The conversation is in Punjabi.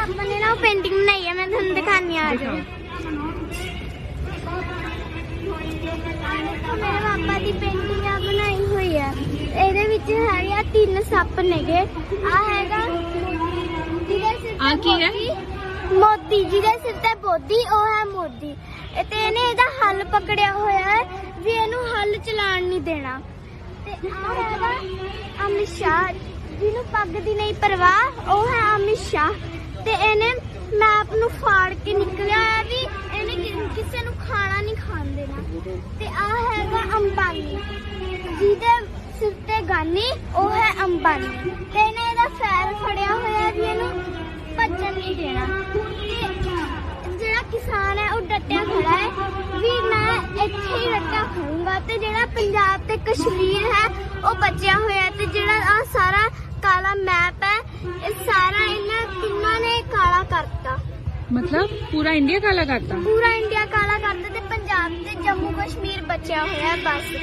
ਪਾਪਾ ਨੇ ਨਾ ਉਹ ਪੇਂਟਿੰਗ ਬਣਾਈ ਹੈ ਮੈਂ ਤੁਹਾਨੂੰ ਦਿਖਾਣੀ ਆ ਜਾਓ ਮੇਰੇ ਪਾਪਾ ਦੀ ਪੇਂਟਿੰਗ ਆ ਬਣਾਈ ਹੋਈ ਹੈ ਇਹਦੇ ਵਿੱਚ ਹੈਗੇ ਆ ਤਿੰਨ ਸੱਪ ਨੇਗੇ। ਆ ਹੈਗਾ ਜਿਹਦੇ ਸਿਰ ਤੇ ਆਹ ਕੀ ਹੈ? ਮੋਦੀ- ਮੋਦੀ ਜਿਹਦੇ ਸਿਰ ਤੇ ਬੋਦੀ ਉਹ ਹੈ ਮੋਦੀ। ਤੇ ਇਹਨੇ ਇਹਦਾ ਹੱਲ ਪਕੜਿਆ ਹੋਇਆ ਹੈ ਵੀ ਇਹਨੂੰ ਹੱਲ ਚਲਾਉਣ ਨਹੀਂ ਦੇਣਾ। ਤੇ ਆ ਹੈਗਾ ਅਮਿਤ ਸ਼ਾਹ। ਜਿਹਨੂੰ ਪੱਗ ਦੀ ਨਹੀਂ ਪਰਵਾਹ ਉਹ ਹੈ ਅਮਿਤ ਸ਼ਾਹ। ਤੇ ਇਹਨੇ ਮੈਪ ਨੂੰ ਫਾੜ ਕੇ ਨਿਕਲਿਆ ਹੈ ਵੀ ਇਹਨੇ ਕਿ- ਕਿਸੇ ਨੂੰ ਖਾਣਾ ਨਹੀਂ ਖਾਣ ਦੇਣਾ। ਤੇ ਆ ਹੈਗਾ ਅੰਬਾਨੀ। ਜਿਹਦੇ ਸਿਰ ਤੇ ਗਾਨੀ, ਉਹ ਹੈ ਅੰਬਾਨੀ। ਤੇ ਇਹਨੇ ਇਹਦਾ ਫੈਰ ਫੜਿਆ ਹੋਇਆ ਵੀ ਇਹਨੂੰ ਭੱਜਣ ਨਹੀਂ ਦੇਣਾ। ਤੇ ਜਿਹੜਾ ਕਿਸਾਨ ਹੈ, ਉਹ ਡਟਿਆ ਖੜਾ ਹੈ ਵੀ ਮੈਂ ਇੱਥੇ ਹੀ ਰੱਟਾ ਖਾਊਂਗਾ ਤੇ ਜਿਹੜਾ ਪੰਜਾਬ ਤੇ ਕਸ਼ਮੀਰ ਹੈ, ਉਹ ਬਚਿਆ ਹੋਇਆ ਹੈ ਤੇ ਜਿਹੜਾ ਆ ਸਾਰਾ ਕਾਲਾ ਮੈਪ ਹੈ ਇਹ ਸਾਰਾ ਇਹਨਾਂ ਤਿੰਨਾਂ ਨੇ ਕਾਲਾ ਕਰਤਾ ਮਤਲਬ ਪੂਰਾ ਇੰਡੀਆ ਕਾਲਾ ਕਰਤਾ? ਪੂਰਾ ਇੰਡੀਆ ਕਾਲਾ ਕਰਤਾ ਤੇ ਪੰਜਾਬ ਤੇ ਜੰਮੂ ਕਸ਼ਮੀਰ ਬਚਿਆ ਹੋਇਆ ਬਸ।